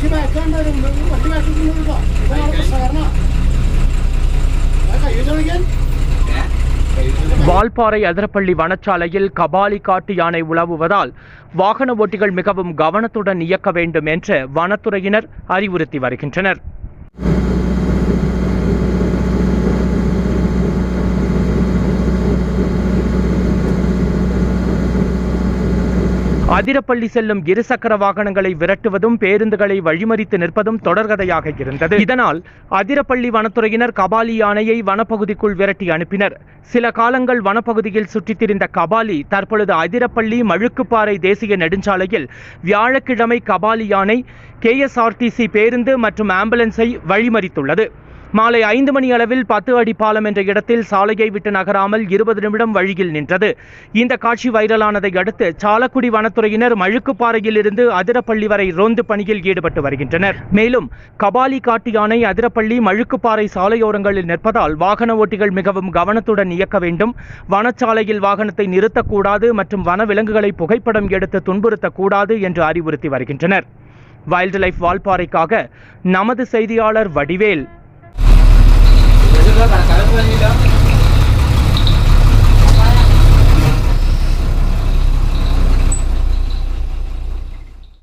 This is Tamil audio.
വണ്ടി ബാക്കാണ്ട് വണ്ടി ബാക്കിൽ കേട്ടോ സാധാരണ കൈ ചോദിക്കാൻ வால்பாறை அதிரப்பள்ளி வனச்சாலையில் கபாலி காட்டு யானை உலவுவதால் வாகன ஓட்டிகள் மிகவும் கவனத்துடன் இயக்க வேண்டும் என்று வனத்துறையினர் அறிவுறுத்தி வருகின்றனர் அதிரப்பள்ளி செல்லும் இருசக்கர வாகனங்களை விரட்டுவதும் பேருந்துகளை வழிமறித்து நிற்பதும் தொடர்கதையாக இருந்தது. இதனால் அதிரப்பள்ளி வனத்துறையினர் கபாலி யானையை வனப்பகுதிக்குள் விரட்டி அனுப்பினர். சில காலங்கள் வனப்பகுதியில் சுற்றித் திரிந்த கபாலி தற்பொழுது அதிரப்பள்ளி மழுக்குப்பாறை தேசிய நெடுஞ்சாலையில் வியாழக்கிழமை கபாலி யானை கேஎஸ்ஆர்டிசி பேருந்து மற்றும் ஆம்புலன்ஸை வழிமறித்துள்ளது. மாலை ஐந்து மணி அளவில் பத்து அடி பாலம் என்ற இடத்தில் சாலையை விட்டு நகராமல் இருபது நிமிடம் வழியில் நின்றது. இந்த காட்சி வைரலானதை அடுத்து சாலக்குடி வனத்துறையினர் மழுக்குப்பாறையில் இருந்து அதிரப்பள்ளி வரை ரோந்து பணியில் ஈடுபட்டு வருகின்றனர். மேலும் கபாலி காட்டு யானை அதிரப்பள்ளி மழுக்குப்பாறை சாலையோரங்களில் நிற்பதால் வாகன ஓட்டிகள் மிகவும் கவனத்துடன் இயக்க வேண்டும். வனச்சாலையில் வாகனத்தை நிறுத்தக்கூடாது மற்றும் வனவிலங்குகளை புகைப்படம் எடுத்து துன்புறுத்தக்கூடாது என்று அறிவுறுத்தி வருகின்றனர். வைல்டு லைஃப் வால்பாறைக்காக நமது செய்தியாளர் வடிவேல். Các bạn?